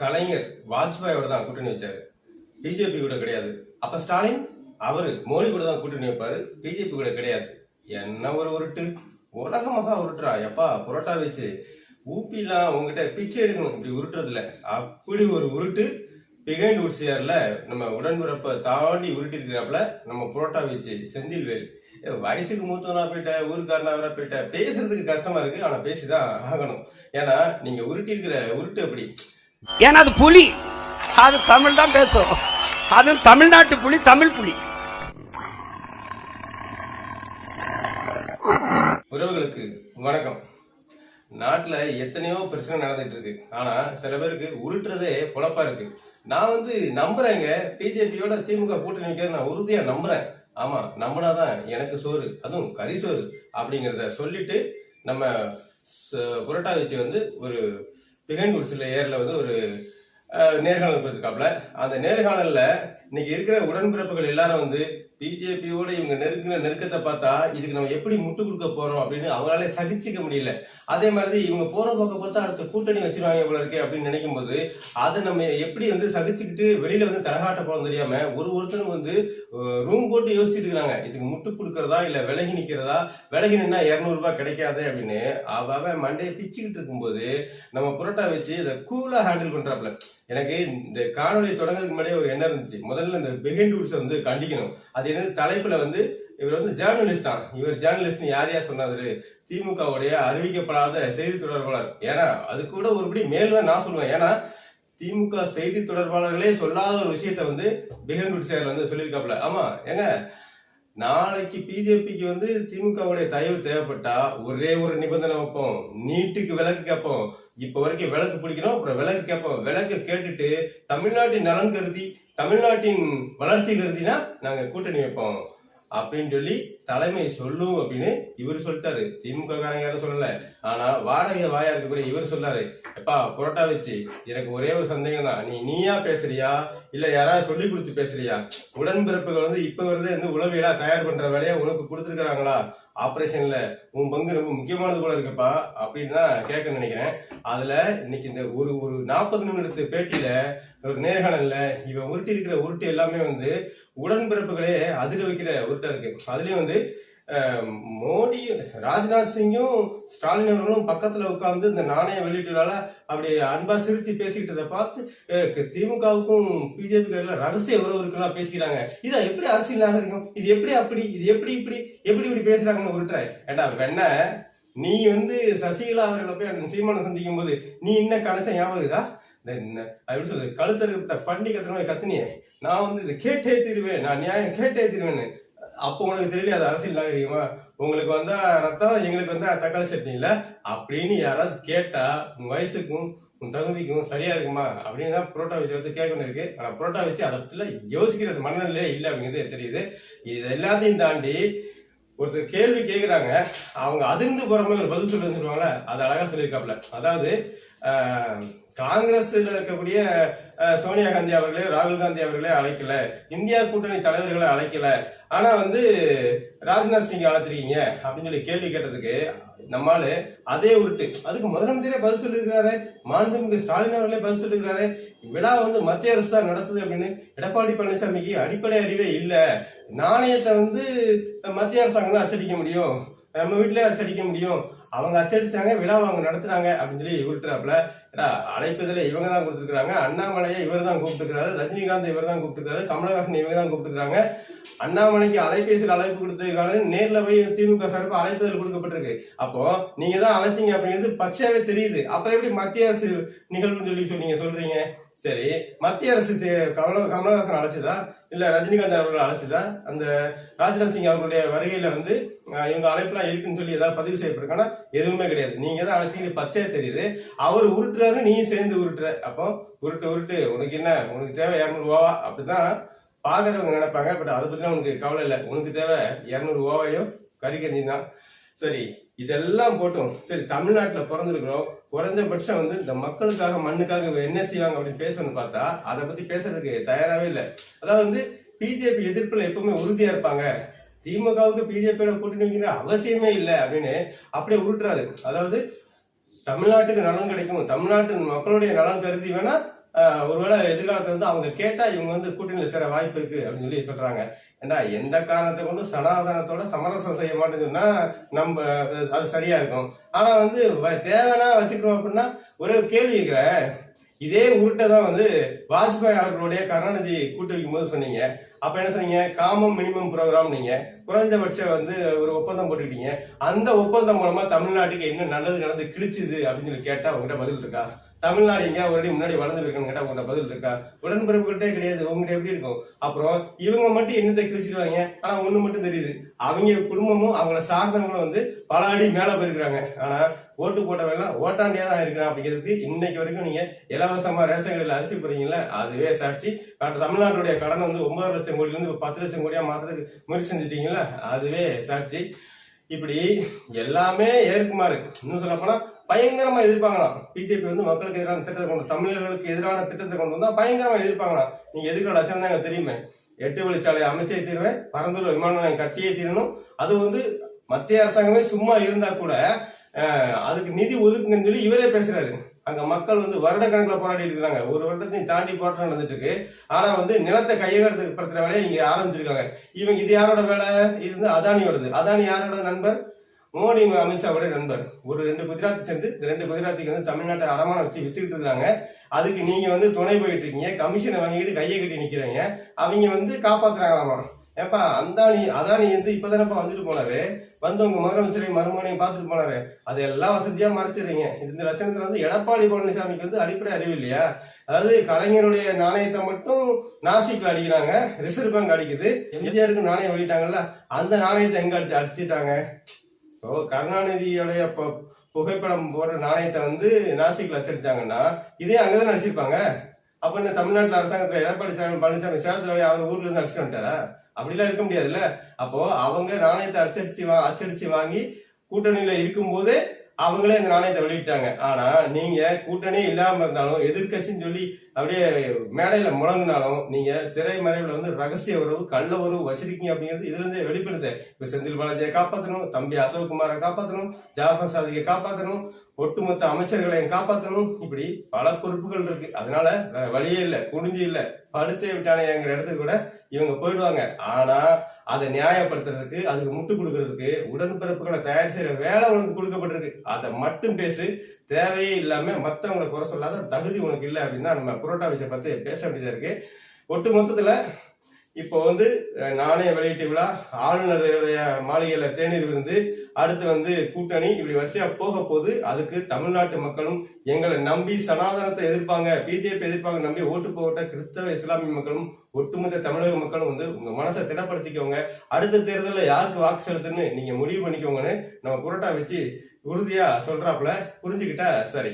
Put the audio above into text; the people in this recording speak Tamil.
கலைஞர் வாஜ்பாயோட தான் கூட்டணி வச்சாரு. பிஜேபி கூட கிடையாது. அப்ப ஸ்டாலின் அவரு மோடி கூட தான் கூட்டணி வைப்பாரு. பிஜேபி கூட கிடையாது. என்ன ஒரு உருட்டு? உலகமாக உருட்டுறா. எப்பா புரோட்டா வச்சு ஊப்பிலாம் உங்ககிட்ட பிச்சை எடுக்கணும். இப்படி உருட்டுறதுல அப்படி ஒரு உருட்டு பிகைண்ட் உட்சியார்ல நம்ம உடன்பிறப்பை தாண்டி உருட்டி இருக்கிறாப்புல நம்ம புரோட்டா வச்சு செந்தில்வேல். வேல் வயசுக்கு மூத்தவனா போயிட்ட ஊருக்காரனா போயிட்ட பேசுறதுக்கு கஷ்டமா இருக்கு. ஆனா பேசிதான் ஆகணும். ஏன்னா நீங்க உருட்டி இருக்கிற உருட்டு அப்படி ஏன்னா அது புலி. அது தமிழ் தான் பேசும் அது தமிழ்நாட்டு புலி தமிழ் புலி. உறவுகளுக்கு வணக்கம். நாட்டுல எத்தனையோ பிரச்சனை நடந்துட்டு இருக்கு ஆனா சில பேருக்கு உருட்டுறதே பொழப்பா இருக்கு. நான் வந்து நம்புறேங்க. பிஜேபியோட திமுக கூட்டணி வைக்க நான் உறுதியா நம்புறேன். ஆமா நம்பினாதான் எனக்கு சோறு அதுவும் கறி சோறு அப்படிங்கிறத சொல்லிட்டு நம்ம புரட்டா வச்சு வந்து ஒரு பிகன் குடிசில ஏரில் வந்து ஒரு நேர்காணல் கொடுத்துருக்காப்புல. அந்த நேர்காணலில் இன்னைக்கு இருக்கிற உடன்பிறப்புகள் எல்லாரும் வந்து பிஜேபியோட இவங்க நெருங்கின நெருக்கத்தை பார்த்தா இதுக்கு நம்ம எப்படி முட்டு கொடுக்க போறோம் அப்படின்னு அவங்களால சகிச்சுக்க முடியல. அதே மாதிரி இவங்க போற பக்கம் பார்த்தா அடுத்த கூட்டணி வச்சிருவாங்க போல இருக்கே அப்படின்னு நினைக்கும் போது அதை நம்ம எப்படி வந்து சகிச்சுக்கிட்டு வெளியில வந்து தலகாட்ட போறோம் தெரியாம ஒரு ஒருத்தரும் வந்து ரூம் போட்டு யோசிச்சுட்டு இருக்கிறாங்க இதுக்கு முட்டு கொடுக்கறதா இல்ல விலகி நிக்கிறதா? விலகி நின்னா இருநூறு ரூபாய் கிடைக்காது அப்படின்னு அவ அவன் மண்டையை பிச்சுக்கிட்டு இருக்கும்போது நம்ம புரோட்டா வச்சு இதை கூலா ஹேண்டில் பண்றாப்ல எனக்கு இந்த காணொலி தொடங்குறதுக்கு முன்னாடியே ஒரு எண்ணம் இருந்துச்சு. முதல்ல இந்த பெகன் ரூல்ஸை வந்து கண்டிக்கணும். அது என்னது? தலைப்பில் வந்து இவர் வந்து ஜேர்னலிஸ்ட் தான். இவர் ஜேர்னலிஸ்ட் யார் யார் சொன்னாரு? திமுகவுடைய அறிவிக்கப்படாத செய்தி தொடர்பாளர். ஏன்னா அது கூட ஒருபடி மேல் தான் நான் சொல்லுவேன். ஏன்னா திமுக செய்தி தொடர்பாளர்களே சொல்லாத ஒரு விஷயத்த வந்து பிகைண்ட் ரூல்ஸ் வந்து சொல்லியிருக்காப்ல ஆமா ஏங்க நாளைக்கு பிஜேபிக்கு வந்து திமுகவுடைய தயவு தேவைப்பட்டா ஒரே ஒரு நிபந்தனை வைப்போம். நீட்டுக்கு விலக்கு கேட்போம். இப்ப வரைக்கும் விளக்கு பிடிக்கிறோம் அப்புறம் விலக்கு கேட்போம். விளக்கு கேட்டுட்டு தமிழ்நாட்டின் நலன் கருதி தமிழ்நாட்டின் வளர்ச்சி கருதினா நாங்க கூட்டணி வைப்போம். அப்படின்னு சொல்லி தலைமை சொல்லும் அப்படின்னு இவர் சொல்லிட்டாரு. திமுக காரங்க யாரும் சொல்லல. ஆனா வாடகை வாயா இருக்கக்கூடிய இவர் சொல்லாரு. எப்பா புரோட்டா வச்சு எனக்கு ஒரே ஒரு சந்தேகம் தான் நீ நீயா பேசுறியா? இல்ல யாராவது சொல்லி கொடுத்து பேசுறியா? உடன்பிறப்புகள் வந்து இப்ப வந்து வந்து உளவியலா தயார் பண்ற வேலையை உனக்கு கொடுத்துருக்காங்களா ஆப்ரேஷன்ல உன் பங்கு ரொம்ப முக்கியமானது போல இருக்குப்பா அப்படின்னு தான் கேட்க நினைக்கிறேன். அதுல இன்னைக்கு இந்த ஒரு ஒரு நாற்பது நிமிடத்து பேட்டியில ஒரு நேர்காணல்ல இவன் உருட்டி இருக்கிற உருட்டு எல்லாமே வந்து உடன்பிறப்புகளே அதிர வைக்கிற உருட்டா இருக்கு. அதுலயும் வந்து மோடி ராஜ்நாத் சிங்கும் ஸ்டாலின் அவர்களும் பக்கத்துல உட்கார்ந்து இந்த நாணய வெளியீட்டுனால அப்படி அன்பா சிரித்து பேசிக்கிட்டதை பார்த்து திமுகவுக்கும் பிஜேபி ரகசிய உறவு பேசிக்கிறாங்க. இதை எப்படி அரசியல் நாகரிகம்? இது எப்படி அப்படி? இது எப்படி இப்படி? எப்படி இப்படி பேசுறாங்கன்னு உருட்டுற. ஏண்டா வெண்ண நீ வந்து சசிகலா அவர்களை போய் அந்த சீமானை சந்திக்கும் போது நீ இன்னும் கடைசி ஞாபகம் இருக்குதா? அப்படின்னு எப்படி சொல்றது? கழுத்தறுக்கிட்ட பண்டிகை கத்துன கத்துனியே. நான் வந்து இதை கேட்டே தீருவேன். நான் நியாயம் கேட்டே தீருவேன்னு. அப்போ உனக்கு தெரியல அது அரசியல் நாகரிகமா உங்களுக்கு வந்தா ரத்தம் எங்களுக்கு வந்தா தக்காளி சட்னி இல்ல அப்படின்னு யாராவது கேட்டா உன் வயசுக்கும் உன் தகுதிக்கும் சரியா இருக்குமா? அப்படின்னு தான் புரோட்டா வச்சு வந்து கேட்கணும் இருக்கு. ஆனா புரோட்டா வச்சு அதை பத்தில யோசிக்கிற மனநிலையே இல்லை அப்படிங்கிறது தெரியுது. இது எல்லாத்தையும் தாண்டி ஒருத்தர் கேள்வி கேட்குறாங்க அவங்க அதிர்ந்து போற மாதிரி ஒரு பதில் சொல்லி சொல்லுவாங்களே அது அழகா சொல்லியிருக்காப்ல அதாவது காங்கிரஸ்ல இருக்கக்கூடிய சோனியா காந்தி அவர்களே ராகுல் காந்தி அவர்களே அழைக்கல. இந்தியா கூட்டணி தலைவர்களை அழைக்கல. ஆனா வந்து ராஜ்நாத் சிங் வளர்த்துருக்கீங்க அப்படின்னு சொல்லி கேள்வி கேட்டதுக்கு நம்மால அதே உருட்டு. அதுக்கு முதலமைச்சரே பதில் சொல்லியிருக்கிறாரு. மாண்புமிகு ஸ்டாலின் அவர்களே பதில் சொல்லியிருக்கிறாரு. விழா வந்து மத்திய அரசு தான் நடத்துது அப்படின்னு எடப்பாடி பழனிசாமிக்கு அடிப்படை அறிவே இல்லை. நாணயத்தை வந்து மத்திய அரசாங்கம் தான் அச்சடிக்க முடியும். நம்ம வீட்டிலே அச்சடிக்க முடியும். அவங்க அச்சடிச்சாங்க விழாவை அவங்க நடத்துறாங்க அப்படின்னு சொல்லி உருட்டுறாப்புல. ஏடா அழைப்பதில் இவங்க தான் கொடுத்துருக்காங்க அண்ணாமலையை இவர் தான் கூப்பிட்டுருக்காரு ரஜினிகாந்த் இவர் தான் கூப்பிட்டுருக்காரு கமலஹாசன் இவங்க தான் கூப்பிட்டுருக்காங்க அண்ணாமலைக்கு அலைபேசியில் அழைப்பு கொடுத்ததுக்கான நேரில் போய் திமுக சார்பு அழைப்புதல் கொடுக்கப்பட்டிருக்கு. அப்போ நீங்க தான் அழைச்சிங்க அப்படிங்கிறது பச்சையாவே தெரியுது. அப்புறம் எப்படி மத்திய அரசு நிகழ்வுன்னு சொல்லி நீங்க சொல்றீங்க? சரி மத்திய அரசு கமல கமலஹாசன் அழைச்சதா? இல்ல ரஜினிகாந்த் அவர்கள் அழைச்சதா? அந்த ராஜ்நாத் சிங் அவர்களுடைய வருகையில வந்து இவங்க அழைப்புலாம் இருக்குன்னு சொல்லி ஏதாவது பதிவு செய்யப்பட்டிருக்கானா எதுவுமே கிடையாது. நீங்க தான் அழைச்சிங்க பச்சையா தெரியுது. அவர் உருட்டுறாரு நீ சேர்ந்து உருட்டுற. அப்போ உருட்டு உருட்டு. உனக்கு என்ன? உனக்கு தேவை இரநூறு ரூபாவா அப்படிதான் பாக்குறவங்க நினைப்பாங்க. பட் அதை பத்தி உனக்கு கவலை இல்லை. உனக்கு தேவை இரநூறு ஓவையும் கறிக்கஞ்சி தான். சரி இதெல்லாம் போட்டும். சரி தமிழ்நாட்டில் பிறந்திருக்கிறோம். குறைஞ்சபட்சம் வந்து இந்த மக்களுக்காக மண்ணுக்காக என்ன செய்வாங்க அப்படின்னு பேசணும்னு பார்த்தா அதை பத்தி பேசுறதுக்கு தயாராகவே இல்லை. அதாவது வந்து பிஜேபி எதிர்ப்புல எப்பவுமே உறுதியா இருப்பாங்க. திமுகவுக்கு பிஜேபியோட கூட்டணி வைக்கிற அவசியமே இல்லை அப்படின்னு அப்படியே உருட்டுறாரு. அதாவது தமிழ்நாட்டுக்கு நலன் கிடைக்கும். தமிழ்நாட்டு மக்களுடைய நலன் கருதி வேணா ஒருவேளை எதிர்காலத்துல வந்து அவங்க கேட்டா இவங்க வந்து கூட்டணியில சேர வாய்ப்பு இருக்கு அப்படின்னு சொல்லி சொல்றாங்க. ஏண்டா எந்த காரணத்தை கொண்டு சனாதனத்தோட சமரசம் செய்ய மாட்டேங்குதுன்னா நம்ம அது சரியா இருக்கும். ஆனா வந்து வ- தேவைன்னா வச்சுக்கிறோம் அப்படின்னா ஒரு கேள்வி இருக்கிற இதே உருட்டை தான் வந்து வாஜ்பாய் அவர்களுடைய கருணாநிதி கூட்டு வைக்கும் போது சொன்னீங்க. அப்ப என்ன சொன்னீங்க? காமம் மினிமம் ப்ரோக்ராம் நீங்க. குறைஞ்சபட்ச வந்து ஒரு ஒப்பந்தம் போட்டுக்கிட்டீங்க. அந்த ஒப்பந்தம் மூலமா தமிழ்நாட்டுக்கு என்ன நல்லது நடந்து கிழிச்சுது அப்படின்னு சொல்லி கேட்டா உங்ககிட்ட பதில் இருக்கா? தமிழ்நாடு எங்கேயா ஒரு அடி முன்னாடி வளர்ந்து கேட்டால் கேட்டா உங்கள்ட்ட பதில் இருக்கா? உடன்பிறப்புகள்கிட்டே கிடையாது. உங்ககிட்ட எப்படி இருக்கும்? அப்புறம் இவங்க மட்டும் என்னத்தை கிழிச்சிருவாங்க? ஆனால் ஒன்று மட்டும் தெரியுது. அவங்க குடும்பமும் அவங்கள சார்ந்தவங்களும் வந்து பல அடி மேலே போயிருக்கிறாங்க. ஆனால் ஓட்டு போட்டவெல்லாம் ஓட்டாண்டியா தான் இருக்கிறான் அப்படிங்கிறதுக்கு இன்னைக்கு வரைக்கும் நீங்க இலவசமா ரேஷன் கடையில் அரிசி போறீங்கல்ல அதுவே சாட்சி. பட் தமிழ்நாட்டுடைய கடன் வந்து ஒன்பது லட்சம் கோடியிலேருந்து பத்து லட்சம் கோடியா மாத்துறதுக்கு முயற்சி செஞ்சுட்டீங்களா அதுவே சாட்சி. இப்படி எல்லாமே ஏற்குமாறு இன்னும் சொல்ல போனா பயங்கரமா எதிர்ப்பாங்களாம். பிஜேபி வந்து மக்களுக்கு எதிரான திட்டத்தை கொண்டு தமிழர்களுக்கு எதிரான திட்டத்தை கொண்டு வந்தா பயங்கரமா எதிர்ப்பாங்களாம். நீங்க எதுக்குற லட்சம் தான் எனக்கு தெரியுமே? எட்டு வழிச்சாலை அமைச்சே தீர்வேன் பரந்தூர் விமான நிலையம் கட்டியே தீரணும். அது வந்து மத்திய அரசாங்கமே சும்மா இருந்தா கூட அதுக்கு நிதி ஒதுக்குங்கன்னு சொல்லி இவரே பேசுறாரு. அங்க மக்கள் வந்து வருடக்கணக்கில் போராடிட்டு இருக்காங்க ஒரு வருடத்தையும் தாண்டி போராட்டம் நடந்துட்டு இருக்கு ஆனா வந்து நிலத்தை கையகப்படுத்துற படுத்துற வேலையை நீங்க ஆரம்பிச்சிருக்காங்க. இவங்க இது யாரோட வேலை? இது வந்து அதானியோடது. அதானி யாரோட நண்பர்? மோடி அமித்ஷாவோட நண்பர். ஒரு ரெண்டு குஜராத் சேர்ந்து இந்த ரெண்டு குஜராத்திக்கு வந்து தமிழ்நாட்டை அடமானம் வச்சு வித்துக்கிட்டு இருக்காங்க அதுக்கு நீங்க வந்து துணை போயிட்டு இருக்கீங்க. கமிஷனை வாங்கிட்டு கையை கட்டி நிக்கிறீங்க. அவங்க வந்து காப்பாத்துறாங்களாமா? ஏப்பா அந்தானி அதானி வந்து இப்பதானப்பா வந்துட்டு போனாரு. வந்து உங்க முதலமைச்சரையும் மருமகனையும் பார்த்துட்டு போனாரு. அதெல்லாம் வசதியா மறைச்சிடுறீங்க. இந்த லட்சணத்துல வந்து எடப்பாடி பழனிசாமிக்கு வந்து அடிப்படை அறிவு இல்லையா? அதாவது கலைஞருடைய நாணயத்தை மட்டும் நாசிக்ல அடிக்கிறாங்க. ரிசர்வ் பேங்க் அடிக்குது. எம்ஜிஆருக்கு நாணயம் வெளியிட்டாங்கல்ல அந்த நாணயத்தை எங்க அடிச்சு அடிச்சிட்டாங்க? ஓ கருணாநிதியோடைய புகைப்படம் போடுற நாணயத்தை வந்து நாசிக்ல அச்சடிச்சாங்கன்னா இதே அங்கதான் அடிச்சிருப்பாங்க. அப்ப இந்த தமிழ்நாட்டுல அரசாங்கத்துல எடப்பாடி பழனிசாமி சேலத்துல அவர் ஊர்ல இருந்து அடிச்சுட்டு வந்துட்டாரா? அப்படிலாம் இருக்க முடியாதுல்ல? அப்போ அவங்க நாணயத்தை அச்சடிச்சு வா அச்சடிச்சு வாங்கி கூட்டணியில இருக்கும்போதே அவங்களே இந்த நாணயத்தை வெளியிட்டாங்க. ஆனா நீங்க கூட்டணி இல்லாம இருந்தாலும் எதிர்க்கட்சின்னு சொல்லி அப்படியே மேடையில முழங்கினாலும் நீங்க திரைமறைவுல வந்து ரகசிய உறவு கள்ள உறவு வச்சிருக்கீங்க அப்படிங்கிறது இதுல இருந்தே வெளிப்படுத்த இப்ப செந்தில் பாலாஜியை காப்பாத்தணும் தம்பி அசோக்குமாரை காப்பாத்தணும் ஜாஃபர் சாதியை காப்பாத்தணும் ஒட்டுமொத்த அமைச்சர்களையும் காப்பாற்றணும் இப்படி பல பொறுப்புகள் இருக்கு. அதனால வேற வழியே இல்லை குடிஞ்சு இல்லை. படுத்தே விட்டானேங்கிற இடத்துக்கு கூட இவங்க போயிடுவாங்க. ஆனா அதை நியாயப்படுத்துறதுக்கு அதுக்கு முட்டு கொடுக்கறதுக்கு உடன்பிறப்புகளை தயார் செய்யற வேலை உனக்கு கொடுக்கப்பட்டிருக்கு. அதை மட்டும் பேசு. தேவையே இல்லாம மத்தவங்களை குறை சொல்லாத தகுதி உனக்கு இல்லை அப்படின்னா நம்ம புரோட்டா விஷயம் பத்தி பேச வேண்டியதா இருக்கு. ஒட்டு மொத்தத்துல இப்போ வந்து நாணய வெளியீட்டு விழா ஆளுநருடைய மாளிகையில தேநீர் விருந்து அடுத்து வந்து கூட்டணி இப்படி வரிசையா போக போது அதுக்கு தமிழ்நாட்டு மக்களும் எங்களை நம்பி சனாதனத்தை எதிர்ப்பாங்க பிஜேபி எதிர்ப்பாங்க நம்பி ஓட்டு போட்ட கிறிஸ்தவ இஸ்லாமிய மக்களும் ஒட்டுமொத்த தமிழக மக்களும் வந்து உங்க மனசை திடப்படுத்திக்கோங்க. அடுத்த தேர்தலில் யாருக்கு வாக்கு செலுத்துன்னு நீங்க முடிவு பண்ணிக்கோங்கன்னு நம்ம புரோட்டா வச்சு உறுதியா சொல்றாப்புல புரிஞ்சுக்கிட்டா சரி.